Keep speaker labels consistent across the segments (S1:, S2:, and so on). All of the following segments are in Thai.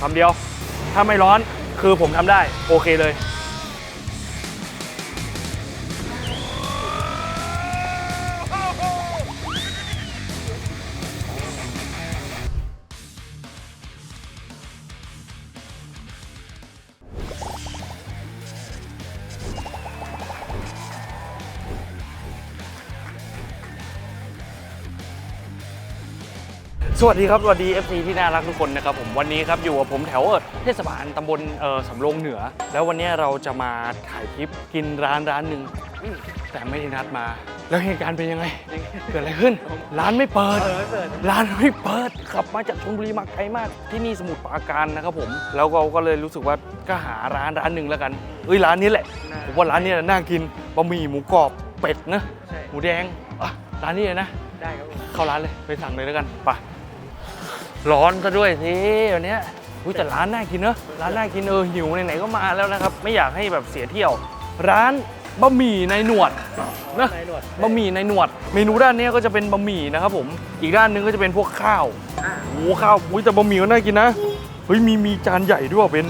S1: คำเดียว ถ้าไม่ร้อนคือผมทำได้ โอเคเลย สวัสดีครับสวัสดี FC ที่น่ารักทุกคนนะครับผมวันนี้ครับอยู่กับผมแถวเทศบาลตำบลเอ่อสำโรงเหนือ แล้ววันนี้เราจะมาถ่ายคลิปกินร้านร้านหนึ่งอืมแต่ไม่ได้นัดมา แล้วเหตุการณ์เป็นยังไง เกิดอะไรขึ้น ร้านไม่เปิด ร้านไม่เปิดขับมาจากชลบุรีมาไกลมาก ที่นี่สมุทรปราการนะครับผม แล้วเราก็เลยรู้สึกว่าก็หาร้านร้านหนึ่งแล้วกันเอ้ยร้านนี้แหละ ผมว่าร้านนี้น่ากินบะหมี่หมูกรอบเป็ดนะ
S2: ใช่
S1: หมูแดงอะร้านนี้เลยนะ
S2: ได้ครับผม
S1: เข้าร้านเลยไปสั่งเลยแล้วกันไป ร้อนซะด้วยสิวันเนี้ยอุ๊ยแต่ร้านน่ากินเนอะร้านน่ากินเออหิวไหนๆก็มาแล้วนะครับ ไม่อยากให้แบบเสียเที่ยว ร้านบะหมี่ในหนวดนะ
S2: นายหนวด
S1: บะหมี่ในหนวด เมนูด้านเนี้ยก็จะเป็นบะหมี่นะครับผมอีกด้านหนึงก็จะเป็นพวกข้าว
S2: อ่า
S1: โอ้โหข้าวอุ้ยแต่บะหมี่ก็น่ากินนะเฮ้ยมีมีจานใหญ่ด้วยว่ะเป็น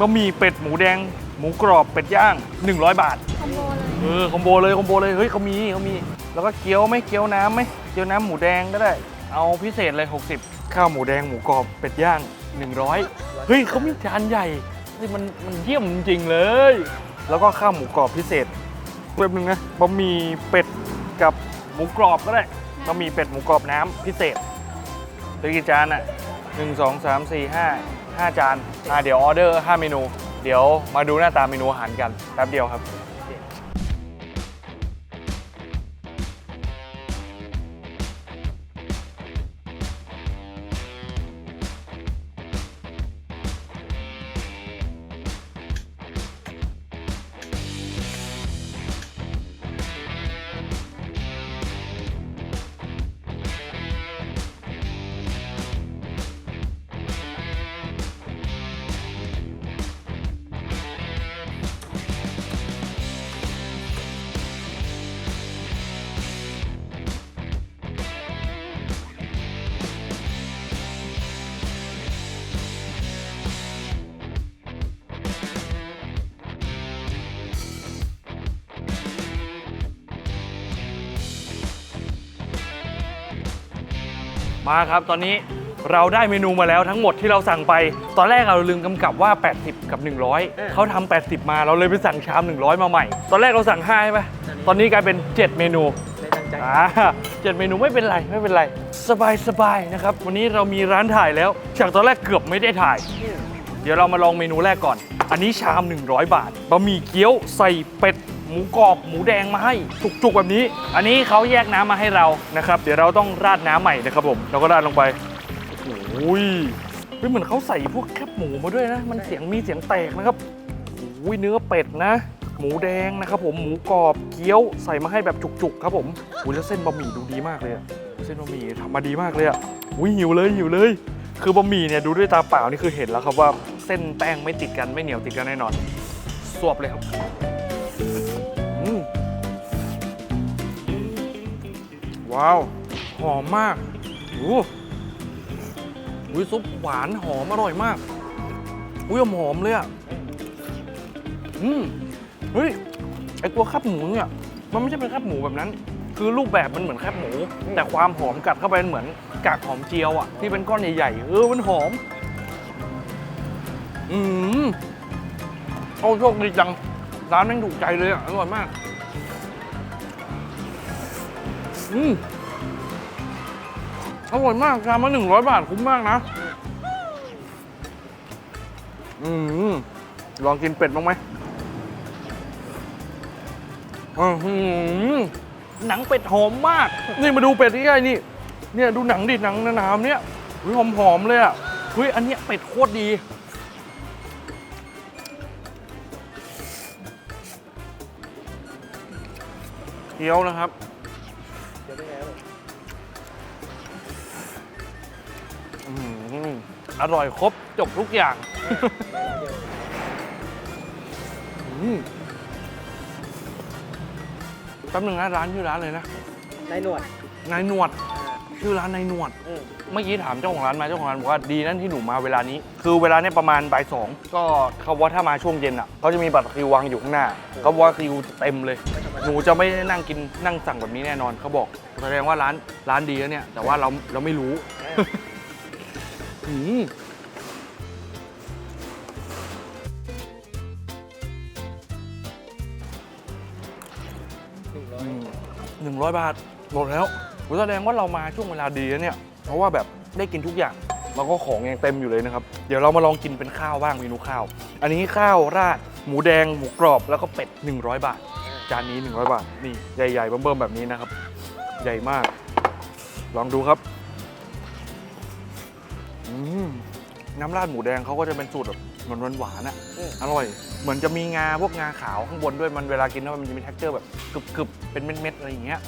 S1: บะหมี่เป็ดหมูแดง หมูกรอบเป็ดย่าง 100 บาท
S3: คอมโบเลย
S1: เออคอมโบเลยคอมโบเลยเฮ้ยเขามีเขามี แล้วก็เกี๊ยวไหมเกี๊ยวน้ำไหมเกี๊ยวน้ำหมูแดงก็ได้ เอาพิเศษเลย 60 ข้าวหมูแดงหมูกรอบเป็ดย่าง 100 เฮ้ยเขามีจานใหญ่เฮ้ยมันมันเยี่ยมจริงๆเลย แล้วก็ข้าวหมูกรอบพิเศษเว็บหนึ่งนะบะหมี่เป็ดกับหมูกรอบก็ได้บะหมี่เป็ดหมูกรอบน้ำพิเศษเหลือกี่จานอะหนึ่งสองสามสี่ห้าห้าจานอะเดี๋ยวออเดอร์ห้าเมนู เดี๋ยวมาดูหน้าตาเมนูอาหารกันแป๊บเดียวครับ มาครับตอนนี้เราได้เมนูมาแล้วทั้งหมดที่เราสั่งไป ตอนแรกเราลืมกำกับว่า 80 กับ 100 เขาทำ80 มาเราเลยไปสั่งชาม 100 มาใหม่ ตอนแรกเราสั่ง5ใช่ไหมตอนนี้กลายเป็น 7 เมนู
S2: ได้ตั้งใจ
S1: อ่าเจ็ดเมนูไม่เป็นไรไม่เป็นไร สบายสบายนะครับ วันนี้เรามีร้านถ่ายแล้วจากตอนแรกเกือบไม่ได้ถ่าย เดี๋ยวเรามาลองเมนูแรกก่อน อันนี้ชาม 100 บาทบะหมี่เกี๊ยวใส่เป็ด หมูกรอบหมูแดงมาให้จุกๆแบบนี้ อันนี้เขาแยกน้ำมาให้เรานะครับ เดี๋ยวเราต้องราดน้ำใหม่นะครับผมเราก็ราดลงไปโอ้ยเฮ้ยเหมือนเขาใส่พวกแคบหมูมาด้วยนะ มันเสียงมีเสียงแตกนะครับโอ้ยเนื้อเป็ดนะหมูแดงนะครับผมหมูกรอบเกี๊ยวใส่มาให้แบบจุกๆ ครับผมอุ้ยแล้วเส้นบะหมี่ดูดีมากเลยอะเส้นบะหมี่ทำมาดีมากเลยอะอุ้ยหิวเลยหิวเลย คือบะหมี่เนี่ยดูด้วยตาเปล่านี่คือเห็นแล้วครับว่าเส้นแป้งไม่ติดกันไม่เหนียวติดกันแน่นอนสวบเลยครับ ว้าว หอมมากโอ้อุ้ยซุปหวานหอมอร่อยมากอุ้ยหอมเลยอะ อืมเฮ้ย ไอตัวแคบหมูเนี่ย มันไม่ใช่เป็นแคบหมูแบบนั้น คือรูปแบบมันเหมือนแคบหมู แต่ความหอมกัดเข้าไปมันเหมือนกากหอมเจียวอะ ที่เป็นก้อนใหญ่ๆ เออ มันหอม อืมโอ้โชคดีจัง ร้านแม่งถูกใจเลยอะ อร่อยมาก อืมอร่อยมากชามละหนึ่งร้อยบาทคุ้มมากนะ อืมลองกินเป็ดบ้างไหมอื้อหือหนังเป็ดหอมมาก นี่มาดูเป็ดที่ใกล้ๆนี่ เนี่ยดูหนังดิหนังหนามเนี่ยเฮ้ยหอมๆเลยอะเฮ้ยอันเนี้ยเป็ดโคตรดีเกี๊ยวนะครับ ออร่อยครบจบทุกอย่างอืมแป๊บหนึงนะร้านชื่อร้านเลยนะ
S2: นายหนวด
S1: นายหนวด
S2: อ่า
S1: ชื่อร้านนายหนวด
S2: อืม
S1: เมื่อกี้ถามเจ้าของร้านมาเจ้าของร้านบอกว่าดีนั่นที่หนูมาเวลานี้ คือเวลาเนี่ยประมาณบ่ายสองก็เขาว่าถ้ามาช่วงเย็นอะเขาจะมีบัตรคิววางอยู่ข้างหน้าเขาบอกว่าคิวเต็มเลย หนูจะไม่ได้นั่งกินนั่งสั่งแบบนี้แน่นอนเขาบอกแสดงว่าร้านร้านดีแล้วเนี่ย แต่ว่าเราเราไม่รู้ อืม
S2: หนึ่งร้อย
S1: บาทหมดแล้วโหแสดงว่าเรามาช่วงเวลาดีแล้วเนี่ย เพราะว่าแบบได้กินทุกอย่างแล้วก็ของยังเต็มอยู่เลยนะครับ เดี๋ยวเรามาลองกินเป็นข้าวบ้างเมนูข้าว อันนี้ข้าวราด หมูแดง หมูกรอบ แล้วก็เป็ด 100 บาท จานนี้ 100 บาท นี่ ใหญ่ๆเบิ่มๆแบบนี้นะครับ ใหญ่มาก ลองดูครับ น้ำราดหมูแดงเขาก็จะเป็นสูตรแบบเหมือนหวานๆอะ
S2: อืม
S1: อร่อย เหมือนจะมีงาพวกงาขาวข้างบนด้วยมันเวลากินแล้วมันจะมี t e x t อร์แบบกรึบๆเป็นเม็ดๆอะไรอย่างเงี้ย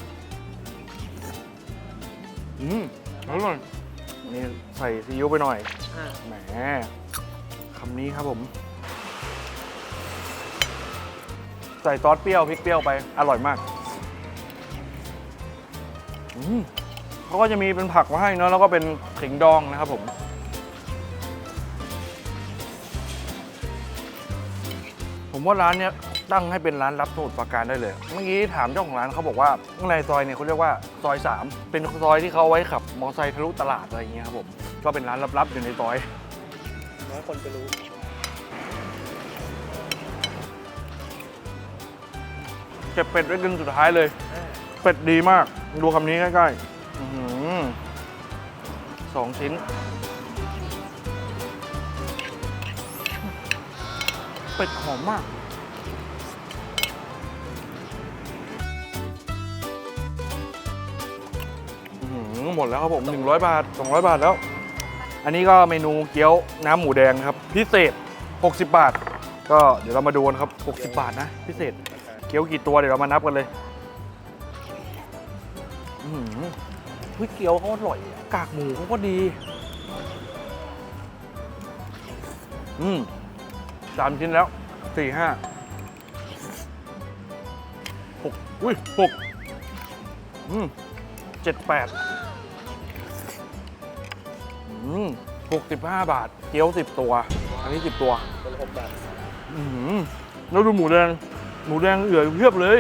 S1: อืมอร่อยนี่ใส่ซีอิ๊วไปหน่อย
S2: อ่า
S1: แหมคำนี้ครับผม ใส่ซอสเปรี้ยวพริกเปรี้ยวไป อร่อยมากอืมเขาก็จะมีเป็นผักมาให้เนอะแล้วก็เป็นขิงดองนะครับผม ว่าร้านเนี้ยตั้งให้เป็นร้านรับสมุดประการได้เลย เมื่อกี้ถามเจ้าของร้านเขาบอกว่าข้างในซอยเนี่ยเขาเรียกว่าซอย 3 เป็นซอยที่เขาไว้ขับมอเตอร์ไซค์ทะลุตลาดอะไรอย่างเงี้ยครับผม ก็เป็นร้านลับๆอยู่ในซอย
S2: น้อยคนจะรู้
S1: เก็บเป็ดไว้กินสุดท้ายเลย เป็ดดีมาก ดูคำนี้ใกล้ๆอื้อหือสองชิ้น เป็ดหอมมาก อื้อหือหมดแล้วครับผม 100 บาท 200 บาทแล้ว อันนี้ก็เมนูเกี๊ยวน้ำหมูแดงครับ พิเศษ 60 บาท ก็เดี๋ยวเรามาดูกันครับ 60 บาทนะ พิเศษ เกี๊ยวกี่ตัวเดี๋ยวเรามานับกันเลย อื้อหือเฮ้ยเกี๊ยวเขาอร่อยอะกากหมูเขาก็ดี อืม สามชิ้นแล้วสี่ห้าหกอุ้ยหกอืมเจ็ดแปดอืมหกสิบห้าบาท เกี๊ยวสิบตัว อันนี้สิบตัว
S2: คนละหกบาท
S1: อืมแล้วดูหมูแดง หมูแดงเหลืออยู่เพียบเลย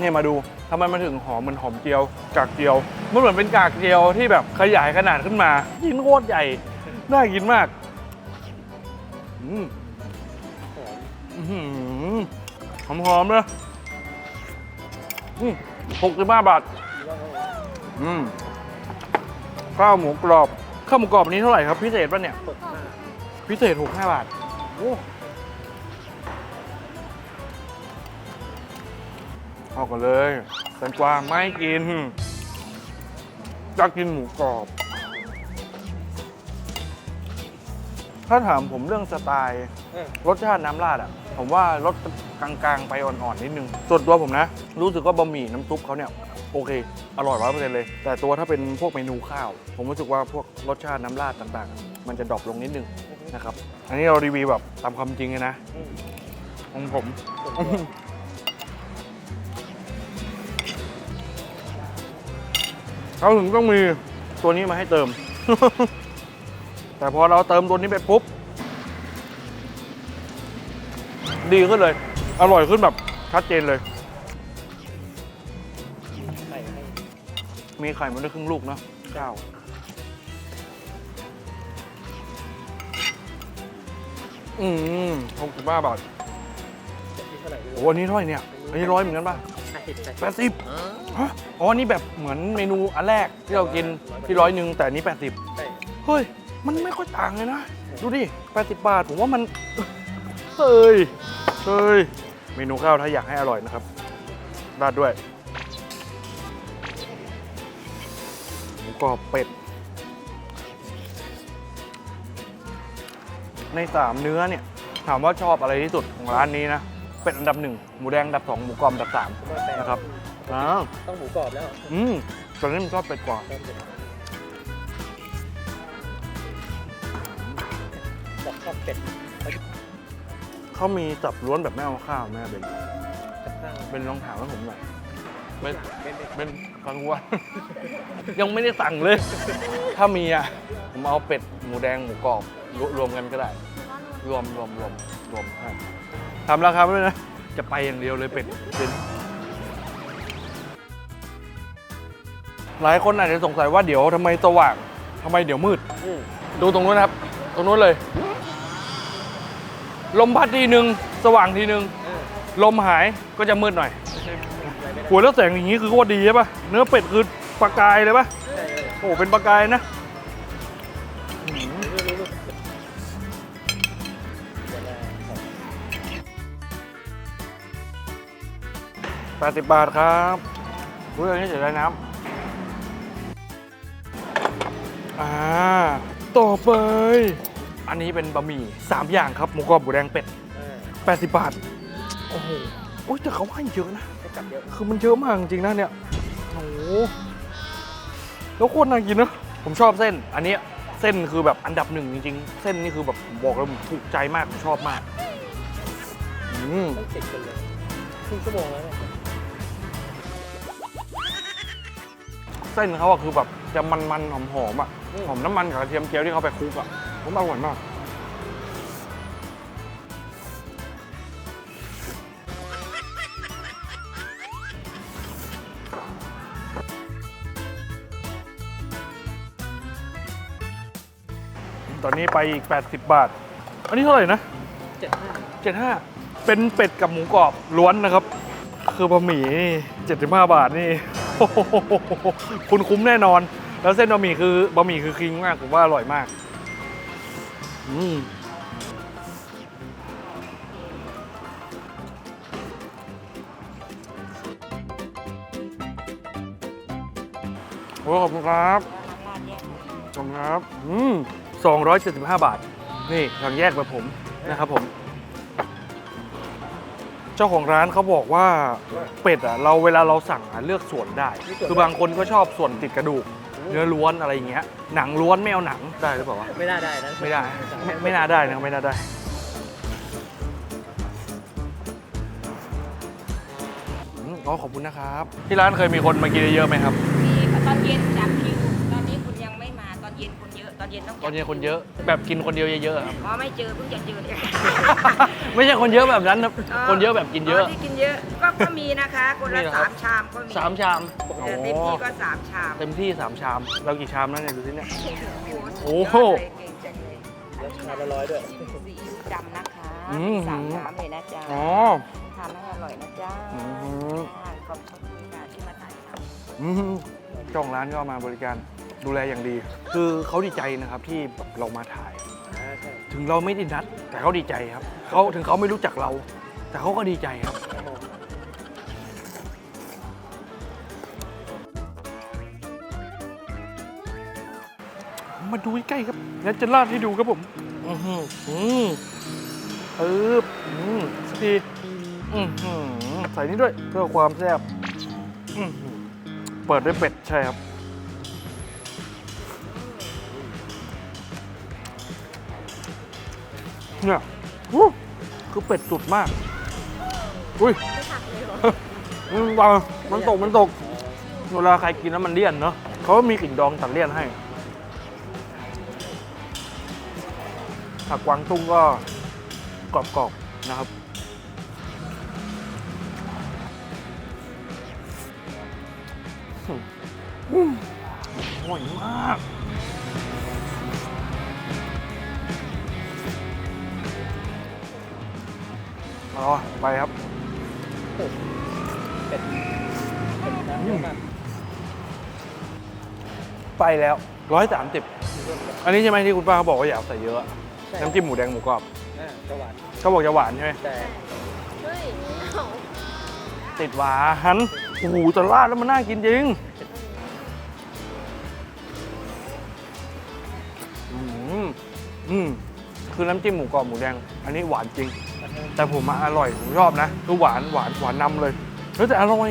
S1: เนี่ยมาดูทำไมมันถึงหอมเหมันหอมเจียว กากเจียว มันเหมือนเป็นกากเจียวที่แบบขยายขนาดขึ้นมาชิ้นโคตรใหญ่ น่ากินมากอืม
S2: หอม
S1: อื้อหือหอมหอมๆเลยอืมหกสิบห้าบาท
S2: ดีมากครับผม
S1: อืมข้าวหมูกรอบ ข้าวหมูกรอบนี้เท่าไหร่ครับ พิเศษป่ะเนี่ย
S2: หกห้า
S1: พิเศษหกห้าบาท โอ้ เอากันเลยแตงกวาไม่กิน จะกินหมูกรอบ ถ้าถามผมเรื่องสไตล์
S2: อ่าร
S1: สชาติน้ำราดอะ ผมว่ารสกลางๆ ไปอ่อนๆนิดนึง ส่วนตัวผมนะ รู้สึกว่าบะหมี่น้ำซุปเขาเนี่ย โอเค อร่อยร้อยเปอร์เซ็นต์เลย แต่ตัวถ้าเป็นพวกเมนูข้าว ผมรู้สึกว่าพวกรสชาติน้ำราดต่างๆ มันจะดรอปลงนิดนึงนะครับ อันนี้เรารีวิวแบบตามความจริงเลยนะ
S2: อืม
S1: ของผม
S2: ส่วนตัว
S1: เขาถึงต้องมีตัวนี้มาให้เติม แต่พอเราเติมตัวนี้ไปปุ๊บ ดีขึ้นเลย อร่อยขึ้นแบบชัดเจนเลย
S2: ไข่ให้
S1: มีไข่มาด้วยครึ่งลูกเนอะเก้าอืมหกสิบห้าบาท
S2: จะที่เท่าไหร่ไม่
S1: โอ้
S2: รู้
S1: อันนี้เท่าไหร่เนี่ย อันนี้ร้อยเหมือนกันป่ะ
S2: ใช่ใช่
S1: แปดสิบฮะ อ๋อ นี่แบบเหมือนเมนูอันแรกที่เรากินที่ร้อยหนึ่งแต่อันนี้แปดสิบ
S2: ใช่
S1: เฮ้ย มันไม่ค่อยต่างเลยนะ ดูดิ 80 บาท ผมว่ามัน เฮ้ย เฮ้ย เมนูข้าวถ้าอยากให้อร่อยนะครับราดด้วยหมูกรอบเป็ด ในสามเนื้อเนี่ย ถามว่าชอบอะไรที่สุดของร้านนี้นะ เป็ดอันดับหนึ่งหมูแดงอันดับสองหมูกรอบอันดับสามนะครับ อ้าว
S2: ต้องหมูกรอบแล้ว
S1: อืมตอนนี้มันชอบเป็ดกว่า
S2: เริ่มเลยบอกชอบเป็ด
S1: เขามีสับล้วนแบบไม่เอาข้าวไหมอะเป็น
S2: กับข้าว
S1: เป็นลองถามให้ผมหน่อยเป็น
S2: เป็นเป็น
S1: เป็นฟังวัวยังไม่ได้สั่งเลย ถ้ามีอะผมเอาเป็ดหมูแดงหมูกรอบรวรวมกันก็ได้ รวมรวมรวมรวมให้ทำราคาไปด้วยนะ จะไปอย่างเดียวเลยเป็ดเป็น หลายคนอาจจะสงสัยว่าเดี๋ยวทำไมสว่างทำไมเดี๋ยวมืด
S2: อืม
S1: ดูตรงนู้นนะครับ ตรงนู้นเลย ลมพัดทีหนึ่งสว่างทีหนึ่ง
S2: เออ
S1: ลมหายก็จะมืดหน่อย
S2: ไม่ใช่อะไรไม่ได้
S1: หัวแล้วแสงอย่างนี้คือโคตรดีใช่ปะเนื้อเป็ดคือประกายเลยปะ
S2: ใช่เลย
S1: โอ้โหเป็นประกายนะอื้อหือ
S2: รู้รู้รู้เดี๋ยวนะขอ
S1: แปดสิบบาทครับอุ้ยอันนี้เสียดายน้ำ อ่าต่อไป อันนี้เป็นบะหมี่สามอย่างครับหมูกรอบหมูแดงเป็ด
S2: เออ
S1: 80 บาท โอ้โหโอ้ยแต่เขาให้เยอะนะ
S2: ให้กลับเยอะ
S1: คือมันเยอะมากจริงๆนะเนี่ยโอ้โหแล้วโคตรน่ากินนะ ผมชอบเส้น อันเนี้ยเส้นคือแบบอันดับหนึ่งจริงๆ เส้นนี่คือแบบผมบอกเลยผมถูกใจมากผมชอบมาก อืม
S2: ต้องติดกันเลยครึ่งชั่วโมงแล้วเนี่ย
S1: เส้นเขาอะคือแบบจะมันๆหอมๆอะ หอมน้ำมันกับกระเทียมเจียวที่เขาไปคลุกอะผมอร่อยมากตอนนี้ไปอีก 80 บาท อันนี้เท่าไหร่นะ
S2: เจ็ดห้า
S1: 75 เป็นเป็ดกับหมูกรอบล้วนนะครับ คือบะหมี่นี่75 บาทนี่โอ้โหคุณคุ้มแน่นอน แล้วเส้นบะหมี่คือบะหมี่คือคิงมากผมว่าอร่อยมาก อืมโอ้ขอบคุณครับขอบคุณครับอืม275บาท นี่ทางแยกแบบผมนะครับผม เจ้าของร้านเขาบอกว่าเป็ดอะเราเวลาเราสั่งอะเลือกส่วนได้ คือบางคนก็ชอบส่วนติดกระดูก เนื้อล้วนอะไรอย่างเงี้ยหนังล้วนไม่เอาหนังได้หรือเปล่าวะ
S2: ไม่น่าได้นะ
S1: ไม่ได้ไม่ไม่น่าได้นะไม่น่าได้ อืมอ๋อขอบคุณนะครับ ที่ร้านเคยมีคนมากินเยอะๆไหมครับ
S3: มีตอนเย็นจับคิ ตอนเย็นต้อง
S1: ตอนนี้คนเยอะ แบบกินคนเดียวเยอะๆครับ
S3: อ๋อไม่เจอเพิ่งจะเจอเนี่ย
S1: ไม่ใช่คนเยอะแบบนั้นนะคนเยอะแบบกินเยอะ
S3: ที่กินเยอะก็ก็มีนะคะคนละ
S1: นี่เหรอครั
S3: สา
S1: บ
S3: มชามก็มี
S1: สามชาม
S3: แต่เต็มที่ก็สามชาม
S1: เต็มที่สามชาม เรากี่ชามแล้วเนี่ยดูสิเนี่ย โอ้
S3: โอ้
S1: โห
S3: โหสุดยอดเลยเก่งจังเลย
S2: แล้วชาละร้อยด้วย
S3: ซีอิ๊วดำนะคะ
S1: อืม
S3: สามชามเลยนะจ๊ะ
S1: อ๋อ
S3: ทานให้อร่อยนะจ๊ะ
S1: อืม
S3: ค่ะขอบคุณค่ะที่มาถ่ายทำ
S1: อืมเจ้าของร้านก็มาบริการ ดูแลอย่างดี คือเขาดีใจนะครับที่แบบเรามาถ่าย
S2: อ่าใช่
S1: ถึงเราไม่ได้นัด แต่เขาดีใจครับเขาถึงเขาไม่รู้จักเรา แต่เขาก็ดีใจครับ
S2: ครับผม
S1: มาดูใกล้ๆครับงั้นจะลาดให้ดูครับผมอือหืออืมเอออืมสักทีอือหือใส่นี่ด้วยเพื่อความแซ่บอื้อหือเปิดด้วยเป็ดใช่ครับ เนี่ยอู้คือเป็ดสุดมาก อุ้ยมันวางมันตก มันตก เวลาใครกินแล้วมันเลี่ยนเนาะเขาก็มีกลิ่นดองตัดเลี่ยนให้ผักกวางตุ้งก็กรอบๆนะครับ ไปแล้วร้อยสามสิบอันนี้ใช่ไหมที่คุณป้าเขาบอกว่าอย่าเอาใส่เยอะ
S2: ใช่
S1: น้ำจิ้มหมูแดงหมูกรอบ
S2: อ่าก็หวาน
S1: เขาบอกจะหวานใช่ไหม
S2: แต่
S1: ติดหวานโอ้โหแต่ราดแล้วมันน่ากินจริงอืมอืมคือน้ำจิ้มหมูกรอบหมูแดง อันนี้หวานจริง แต่ผมมาอร่อยผมชอบนะคือหวานหวานหวานนำเลยเฮ้ยแต่อร่อย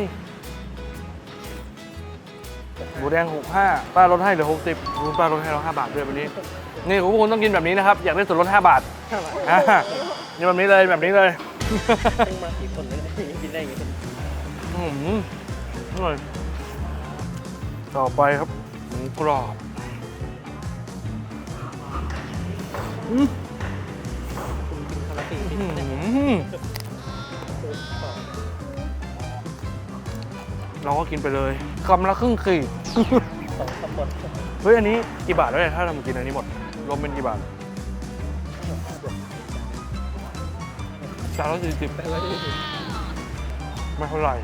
S1: หมูแดง 65 ป้าลดให้เหลือ 60คุณป้าลดให้เรา5บาทด้วยวันนี้ นี่คุณผู้ชมต้องกินแบบนี้นะครับ อยากได้ส่วนลด 5 บาทอ่านี่แบบนี้เลยแบบนี้เลย
S2: ต้องมากี่คนเลยนะกินได้อย่างงี้
S1: อืมอร่อยต่อไปครับหมูกรอบอืม
S2: คุณกินคาราตี
S1: อื
S2: ที่
S1: มเราก็กินไปเลยคำละครึ่งขีด
S2: สองสามหมด
S1: เฮ้ยอันนี้กี่บาทแล้วเนี่ยถ้าทำกินอันนี้หมด รวมเป็นกี่บาทสามร้อยสี่สิบ
S2: แต่ว่าที่
S1: ไม่เท่าไหร่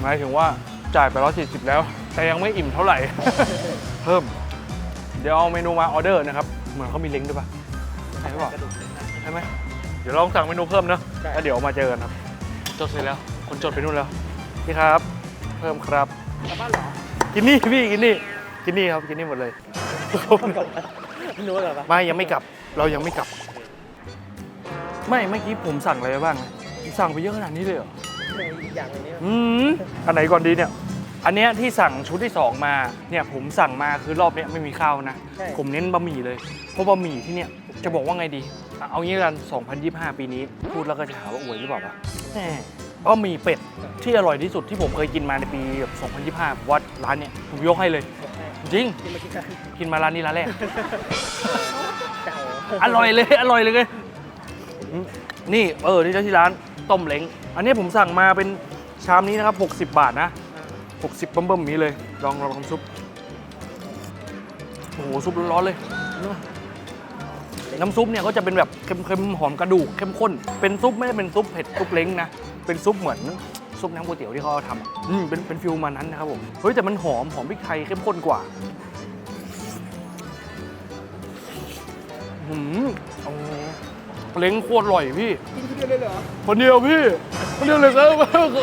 S1: หมายถึงว่าจ่ายไปร้อยสี่สิบแล้ว แต่ยังไม่อิ่มเท่าไหร่ เพิ่ม เดี๋ยวเอาเมนูมาออเดอร์นะครับ เหมือนเขามีลิงก์ด้วยปะใช่ปะ
S2: กระดูก
S1: ใช่ไหมเดี๋ยวลองสั่งเมนูเพิ่มเนอะ
S2: ใช่
S1: แล้วเดี๋ยวมาเจอกันครับ จดเสร็จแล้ว คนจดไปนู่นแล้ว พี่ครับ เพิ่มครับ
S2: กลับบ้านเหรอ
S1: กินนี่พี่กินนี่กินนี่ครับกินนี่หมดเลย
S2: ไม่รู้เหรอปะ
S1: ไม่ยังไม่กลับ เรายังไม่กลับ ไม่เมื่อกี้ผมสั่งอะไรไปบ้างนะสั่งไปเยอะขนาดนี้เลยเหรอ
S2: ไม่อีกอย่างหนึงนี่
S1: อืมอันไหนก่อนดีเนี่ย อันเนี้ยที่สั่งชุดที่2มาเนี่ยผมสั่งมาคือรอบเนี้ยไม่มีข้าวนะ
S2: ใช่
S1: ผมเน้นบะหมี่เลย เพราะบะหมี่ที่เนี่ยจะบอกว่าไงดี เอางี้ละกัน 2025 ปีนี้ พูดแล้วก็จะหาว่าอวยหรือเปล่าวะแหม บะหมี่เป็ดที่อร่อยที่สุดที่ผมเคยกินมาในปีแบบ2025ผมว่าร้านเนี่ยผมยกให้เลย จริง
S2: กินมากี่ครั้ง
S1: กินมาร้านนี้ร้านแรก
S2: เก่า
S1: อร่อยเลย อร่อยเลยอืมนี่เออนี่เจ้าที่ร้านต้มเล้งอันนี้ผมสั่งมาเป็นชามนี้นะครับ 60 บาทนะ 60เบิ่มๆนี้เลย ลองลองทำซุป โอ้โห ซุปร้อนๆเลย น้ำซุปเนี่ยก็จะเป็นแบบเค็มๆหอมกระดูกเข้มข้น เป็นซุปไม่ได้เป็นซุปเผ็ดซุปเล้งนะ เป็นซุปเหมือนซุปน้ำก๋วยเตี๋ยวที่เขาทำอะอืมเป็นเป็นฟิลมานั้นนะครับผมเฮ้ยแต่มันหอมหอมพริกไทยเข้มข้นกว่าหืมโอ้เล้งโคตรอร่อยพี่
S2: กินคนเดียวเลยเหรอ
S1: คนเดียวพี่คนเดียวเลยครับ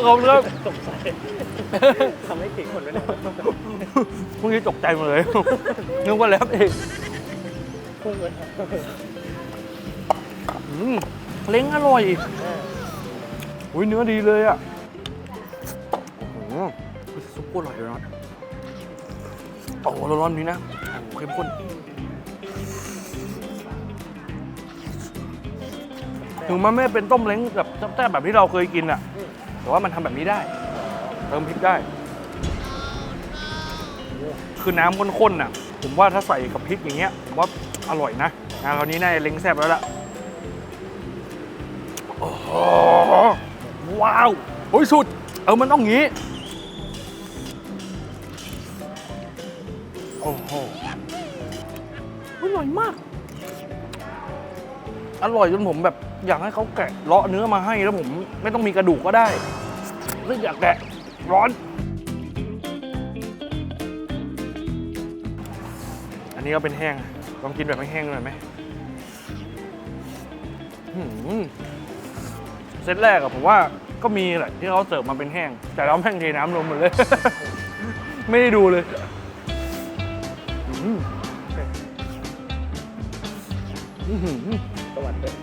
S1: ขอบคุณครับ
S2: ตกใจทำให้ถึงหมดเลยนะ
S1: พรุ่งนี้ตกใจหมดเลยนึกว่าแล้วเอง
S2: พุ่งเลย
S1: อืมเล้งอร่อย
S2: อ่า
S1: อุ้ยเนื้อดีเลยอะโอ้โหซุปโคตรอร่อยเลยนะโอ้โหร้อนๆนี้นะโอ้โหเข้มข้นถึงมันไม่เป็นต้มเล้งแบบแซ่บๆแบบที่เราเคยกินอะ แต่ว่ามันทำแบบนี้ได้ เติมพริกได้ คือน้ำข้นๆน่ะ ผมว่าถ้าใส่กับพริกอย่างเงี้ยผมว่าอร่อยนะนะคราวนี้น่าจะเล้งแซ่บแล้วล่ะ โอ้โห ว้าวโอ้ยสุด เออมันต้องงี้ โอ้โหอร่อยมาก อร่อยจนผมแบบอยากให้เขาแกะเลาะเนื้อมาให้แล้วผมไม่ต้องมีกระดูกก็ได้ไม่อยากแกะร้อน อันนี้ก็เป็นแห้งลองกินแบบไม่แห้งหน่อยไหมหืมเซตแรกอะผมว่า ก็มีแหละที่เขาเสิร์ฟมาเป็นแห้ง แต่เราแม่งเทน้ำลงหมดเลย ไม่ได้ดูเลยอืมอื้อหือ
S2: ประวัติเลย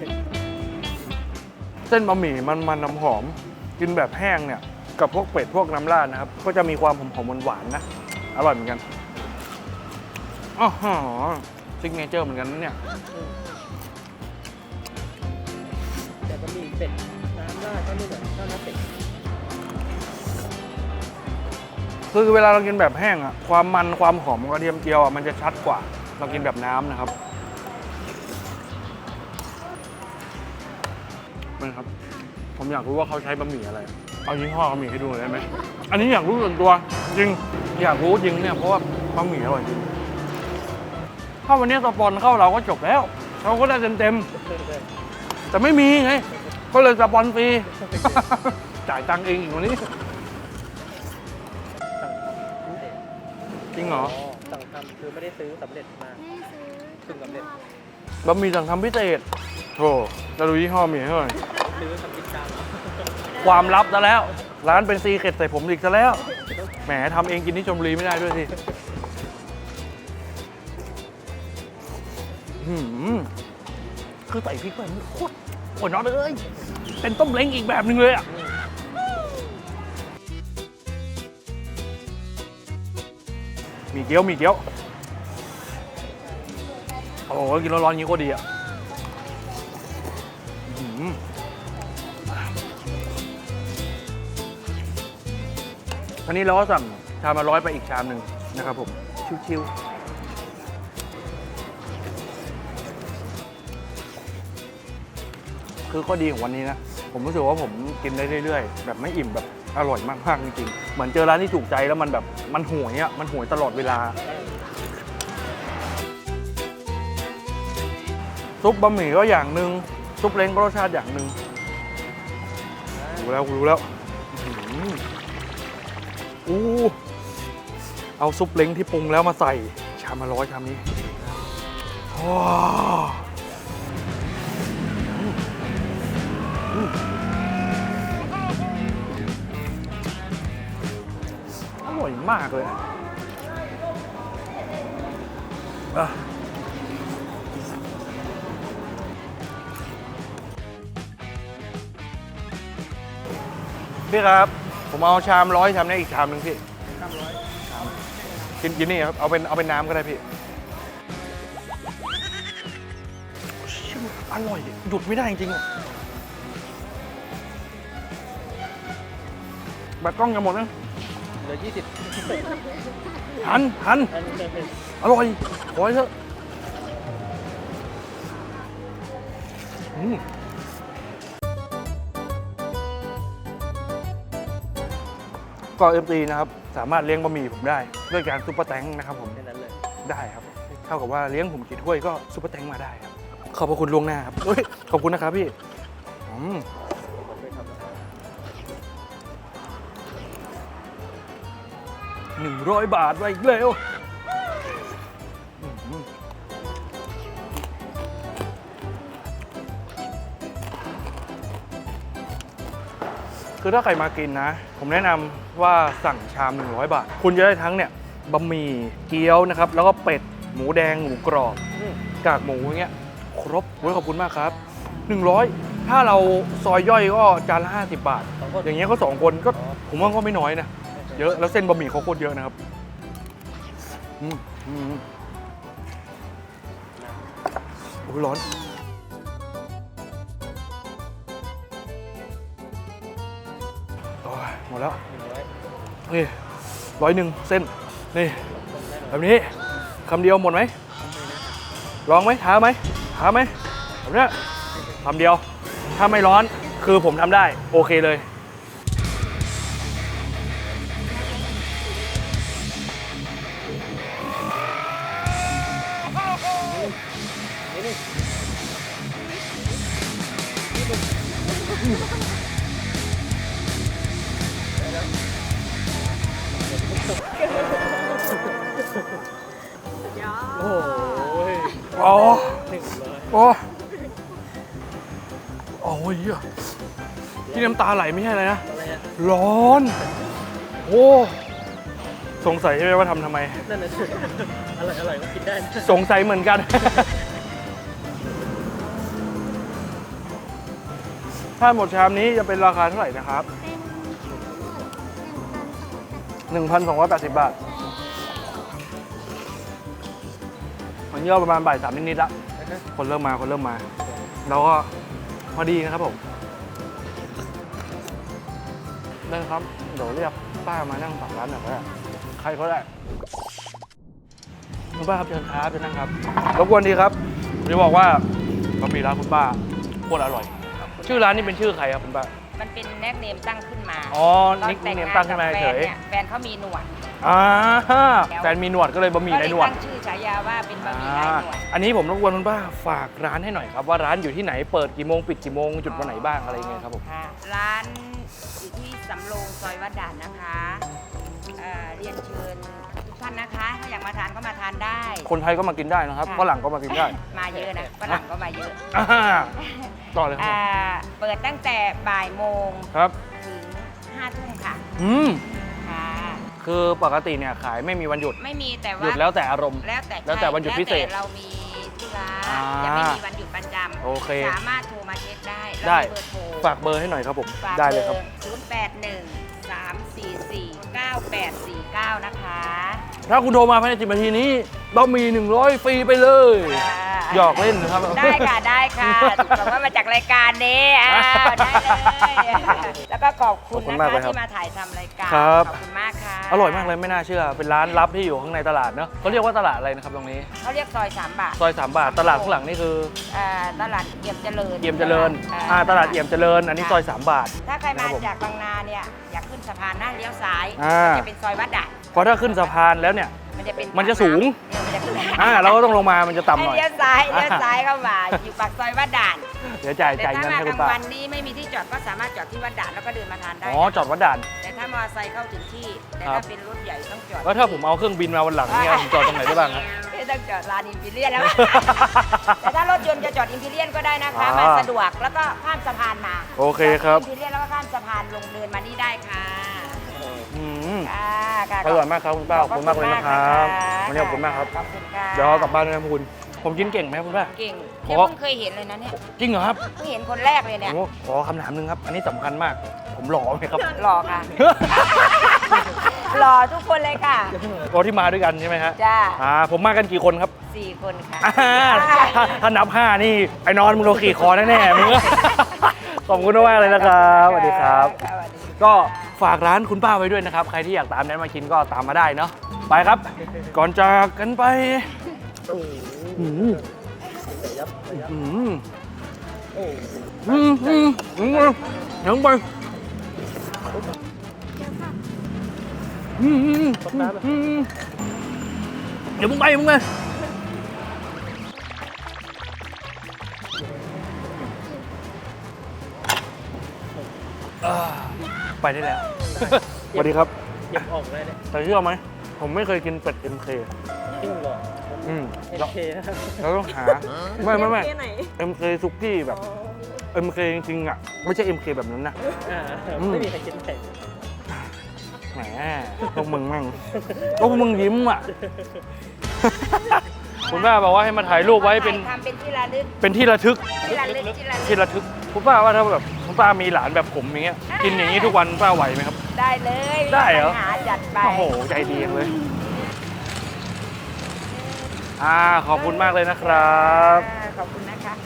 S1: เส้นบะหมี่มันมันน้ำหอม กินแบบแห้งเนี่ย กับพวกเป็ดพวกน้ำราดนะครับ ก็จะมีความหอมหอมหวานๆนะ อร่อยเหมือนกันอ๋อหอซิกเนเจอร์เหมือนกันนะเนี่ย
S2: แต่ก็มีเป็ด ก็ไม่เหมือนข้าวหน้าเป็ด
S1: คือเวลาเรากินแบบแห้งอะความมันความหอมของกระเทียมเจียวอะมันจะชัดกว่า เรากินแบบน้ำนะครับนี่ครับ ผมอยากรู้ว่าเขาใช้บะหมี่อะไร เอายี่ห้อบะหมี่ให้ดูหน่อยได้ไหมอันนี้อยากรู้ส่วนตัว จริง อยากรู้จริงเนี่ยเพราะว่าบะหมี่อร่อยจริง ถ้าวันนี้สปอนเข้าเราก็จบแล้ว เราก็ได้เต็มๆแต่ไม่มีไง ก็เลยสปอนฟรี จ่ายตังค์เองอีกวันนี้
S2: สั่งทำพิเศษ
S1: จริงเหรอ
S2: สั่งทำคือไม่ได้ซื้อสำเร็จมาถึงสำเร็จ
S1: บะหมี่สั่งทำพิเศษโธ่จะดูยี่ห้อหมี่ให้หน่อย
S2: ซื้อทำพิซซ่า
S1: ความลับซะแล้ว ร้านเป็นซีเคร็ดใส่ผมอีกซะแล้ว แหมทำเองกินที่ชมบุรีไม่ได้ด้วยสิหืมคือใส่พริกไปมันโคตรโอ้ยน้องเอ้ย เป็นต้มเล้งอีกแบบหนึ่งเลยอะมีเกี๊ยวมีเกี๊ยว โอ้กินร้อนๆอย่างนี้ก็ดีอะอันนี้เราก็สั่งชามละร้อยไปอีกชามหนึ่งนะครับผม ชิวๆ คือข้อดีของวันนี้นะ ผมรู้สึกว่าผมกินได้เรื่อยๆ แบบไม่อิ่มแบบอร่อยมากๆจริงๆเหมือนเจอร้านที่ถูกใจแล้วมันแบบมันห่วยอะมันห่วยตลอดเวลา ซุปบะหมี่ก็อย่างหนึ่งซุปเล้งก็รสชาติอย่างหนึ่งรู้แล้วรู้แล้วอืออู้เอาซุปเล้งที่ปรุงแล้วมาใส่ ชามมาร้อยชามนี้ว้า อร่อยมากเลยอะพี่ครับ ผมเอาชามร้อยชามนี้อีกชามหนึ่งพี่กินกินนี่ครับ เอาเป็นเอาเป็นน้ำก็ได้พี่ อร่อย หยุดไม่ได้จริงๆ แบตกล้องจะหมดนะ
S2: เหลือยี่สิบ
S1: หันหัน
S2: อันนี้เป็น
S1: อร่อยขอให้เถอะอืมก็เอ็มตีนะครับ สามารถเลี้ยงบะหมี่ผมได้ ด้วยการซุปเปอร์แตงนะครับผม
S2: แค่นั้นเลย
S1: ได้ครับ เท่ากับว่าเลี้ยงผมกี่ถ้วยก็ซุปเปอร์แตงมาได้ครับ ขอบพระคุณล่วงหน้าครับเฮ้ยขอบคุณนะครับพี่อืม
S2: ผม
S1: 100 บาทมาอีกแล้วคือถ้าใครมากินนะ ผมแนะนำว่าสั่งชาม 100 บาท คุณจะได้ทั้งเนี่ยบะหมี่เกี๊ยวนะครับ แล้วก็เป็ด หมูแดง หมูกรอบ กากหมูอย่างเงี้ยครบโอ้ยขอบคุณมากครับ 100 ถ้าเราซอยย่อยก็จานละ 50 บาท
S2: อ
S1: ย่างเงี้ยก็ 2 คนก็ผมว่าก็ไม่น้อยนะ เยอะแล้วเส้นบะหมี่เขาโคตรเยอะนะครับอืมอืมโอ้ยร้อนโอ้ยหมดแล้ว
S2: นี่ร้อย
S1: หนึ่งเส้น นี่ แบบนี้คำเดียวหมดไหมลองไหมท้าไหมท้าไหมแบบนี้คำเดียว ถ้าไม่ร้อนคือผมทำได้ โอเคเลย
S2: โอ้โอ้ย
S1: เหี้ยที่น้ำตาไหลไม่ใช่อะไรนะ
S2: อะไรฮะ
S1: ร้อน โอ้สงสัยใช่ไหมว่าทำทำไม
S2: นั่นน่ะสิอร่อยอร่อยก็กินได้นะ
S1: สงสัยเหมือนกัน ถ้าหมดชามนี้จะเป็นราคาเท่าไหร่นะครับ1,280 บาท มันเยอะประมาณบ่ายสามนิดๆละ
S2: นะฮะ
S1: คนเริ่มมาคนเริ่มมาเราก็พอดีนะครับผมได้ครับเดี๋ยวเรียกป้ามานั่งฝั่งร้านหน่อยก็ได้ใครก็ได้คุณป้าครับเชิญครับเชิญนั่งครับรบกวนดีครับผมจะบอกว่าบะหมี่ร้านคุณป้าโคตรอร่อย ชื่อร้านนี่เป็นชื่อใครครับคุณป้า
S3: มันเป็นแนกเนมตั้งขึ้นมา
S1: อ๋อ
S3: ตอ
S1: นิก
S3: แต่ง
S1: เนม
S3: งา
S1: ตั้ง
S3: น
S1: ขึ้
S3: กับ
S1: นมา
S3: แฟ
S1: เฉ
S3: น
S1: ย
S3: เนี่ยแฟนเขามีหนวด
S1: อ่าแฟนมีหนวดก็เลยบะหมี่
S3: ก็
S1: ใน
S3: เลย
S1: หนวด
S3: ตั้งชื่อฉายาว่าเป็นบะหมี่
S1: อ่า
S3: ลายหนวด
S1: อันนี้ผมรบกวนคุณป้าฝากร้านให้หน่อยครับว่าร้านอยู่ที่ไหนเปิดกี่โมงปิดกี่โมงจุดวันไหนบ้างอะไรยังไงครับผม
S3: ค่ะร้านอยู่ที่สำโรงซอยวัดด่านนะคะเอ่อเรียนเชิญทุกท่านนะคะ ถ้าอยากมาทานก็มาทานได้
S1: คนไทยก็มากินได้นะครับ
S3: ค่ะ
S1: ฝรั่งก็มากินได้
S3: มาเยอะนะฝรั่งก็มาเยอะ
S1: อ่าต่อเลยครับ
S3: อ่าเปิดตั้งแต่บ่ายโมง
S1: ครับ
S3: ถึงห้าทุ่มค่ะ
S1: อืม
S3: ค่ะ
S1: คือปกติเนี่ยขายไม่มีวันหยุด
S3: ไม่มีแต่
S1: ห
S3: ว่า
S1: ยุดแล้วแต่อารมณ์
S3: แล้วแต่
S1: แล้วแต่วันหยุดพิเศษ
S3: แล้วแต่เรามีธุระ
S1: อ่า
S3: จะไม่มีวันหยุดประจำ
S1: โอเค
S3: สามารถโทรมาเช็คได้
S1: ได้
S3: เรามีเบอร์โทร
S1: ฝากเบอร์ให้หน่อยครับผม
S3: ฝาก
S1: ได้เลยครับ
S3: ศูนย์แปดหนึ่งสามสี่สี่เก้าแปดสี่เก้านะคะ
S1: ถ้าคุณโทรมาภายใน10นาทีนี้บะหมี่100 ฟรีไปเลย
S3: ค่ะ
S1: หยอกเล่นนะครับ
S3: ได้ค่ะได้ค่ะบอกว่ามาจากรายการนี้อ่าได้เลยแล้วก็ขอบคุณ
S1: ขอบคุณ
S3: นะ
S1: มากเล
S3: คะ
S1: ยครับ
S3: ที่มาถ่ายทำรายการ
S1: ครับ
S3: ขอบคุณมากค่ะ
S1: อร่อยมากเลยไม่น่าเชื่อ เป็นร้านลับที่อยู่ข้างในตลาดเนอะเขาเรียกว่าตลาดอะไรนะครับตรงนี้
S3: เขาเรียกซอยสามบาท
S1: ซอยสามบาท ตลาดข้างหลังนี่คือ
S3: อ่าตลาดเอี่ยมเจริญ
S1: เอี่ยมเจริญอ่าตลาดเอี่ยมเจริญ อันนี้ซอยสามบาท
S3: ถ้าใครมา
S1: ครับผม
S3: จากบางนาเนี่ยอยากขึ้นสะพานหน้าเลี้ยวซ้าย
S1: อ่า
S3: จะเป็นซอยวัดด่าน
S1: เพราะถ้าขึ้นสะพานแล้วเนี่ย
S3: มันจะเป็น
S1: มันจะสูง
S3: เนี่ยมันจะขึ้น
S1: อ่าเราก็ต้องลงมามันจะต่ำห
S3: ให้
S1: น่อย
S3: เลี้ยวซ้ายเลี้ยวซ้ายเข้ามาอยู่ปากซอยวัดด่าน
S1: เดี๋ยวจ่าย
S3: แต่
S1: จ่าย
S3: ถ้า
S1: เงิน
S3: มา
S1: ให้
S3: ก
S1: คุ
S3: ลา
S1: ณ
S3: ง
S1: ป้า
S3: วันนี้ไม่มีที่จอดก็สามารถจอดที่วัดด่านแล้วก็เดินมาทานได้
S1: อ๋อจอดวัดด่าน
S3: แต่ถ้ามอเตอร์ไซค์เข้าถึงที่ แต่
S1: ครั
S3: ถ้า
S1: บ
S3: เป็นรถใหญ่ต้องจอด
S1: แล้วถ้าผมเอาเครื่องบินมาวันหลังเนี่ยผมจอดตรงไหนได้บ้างครับ
S3: ไม่ต้องจอดลานอิมพีเรียนแล้ว แต่ถ้ารถยนต์จะจอดอิมพีเรียนก็ได้นะคะ
S1: อ่า
S3: มาสะดวกแล้วก็ข้ามสะพานมา
S1: โอเคครับ
S3: จอดที่อิมพีเรียนแล้วก็ข้ามสะพานลงเดินมานี่ได้ค่ะ
S1: อืม
S3: ค่ะค่ะ
S1: อร่อยมากครับคุณป้าขอบคุณมากเลยนะครับวันนี้ขอบคุณมากครับ
S3: ขอบคุณค่ะ
S1: เดี๋ยวเอากลับบ้านด้วยนะคุณ ผมกินเก่งไหมครับคุณป้า
S3: เก่ง
S1: ข
S3: เดี๋
S1: อ
S3: ยวเพิ่งเคยเห็นเลยนะเนี่ย
S1: จริงเหรอครับ
S3: เพิ่งเห็นคนแรกเลยเนี่ย
S1: โอ้ขอคำถามหนึ่งครับ อันนี้สำคัญมาก ผมหล่อไหมครับ
S3: หล่อค่ะ หล่อทุกคนเลยค่ะ
S1: ตัวที่มาด้วยกันใช่ไหมฮะ
S3: จ้า
S1: อ่าผมมากันกี่คนครับ
S3: สี่คนค่ะ
S1: อ่าถ้าถ้านับห้านี่ไอ้นอนมึงโดนขี่คอแน่ๆมึง ขอบคุณมากเลยนะครับสวัสดีครับ
S3: สวัสดีค่ะ
S1: ก็ฝากร้านคุณป้าไว้ด้วยนะครับ ใครที่อยากตามแนนมากินก็ตามมาได้เนาะไปครับ ก่อนจากกันไป
S2: อื
S1: ม
S2: แต่ยับแต่ยับ
S1: อืมอืมอืมอืมยังไปอืมอืมอืมเดี๋ยวมึงไปมึงไปอ่า ไปได้แล้ว สวัสดีครับ
S2: เก็บออกเลยเนี่ย
S1: แต่เชื่อไหม ผมไม่เคยกินเป็ด MK
S2: จริงเหรอ
S1: อืม
S2: เอ็
S1: แล้ว
S2: เค
S1: เราต้องหา ไม่ไม่ไม่
S4: เอ็มเคไหน
S1: MK ซุกี้แบบ MK จริงๆอะ ไม่ใช่ MK แบบนั้นนะ
S2: อ่า
S1: อืม
S2: ไม่มีใครกินไข่
S1: แหมพวกมึงแม่งพวกมึงยิ้มอะ คุณป้าบอกว่าให้มาถ่ายรูปไว้เป็น
S3: ทำเป็นที่ระลึก
S1: เป็นที่ระทึก
S3: ที่ระลึกที่ระลึ
S1: ที่
S3: ก
S1: ระทึก คุณป้าว่าถ้าแบบคุณป้ามีหลานแบบผมอย่างเงี้ยกินอย่างนี้ทุกวันป้าไหวไหมครับ
S3: ได้เลย
S1: ได้เหรอ
S3: ปัญหาจัดไป
S1: โอ้โหใจดีจังเลย อ่าขอบคุณมากเลยนะครับ
S3: ขอบคุณนะคะ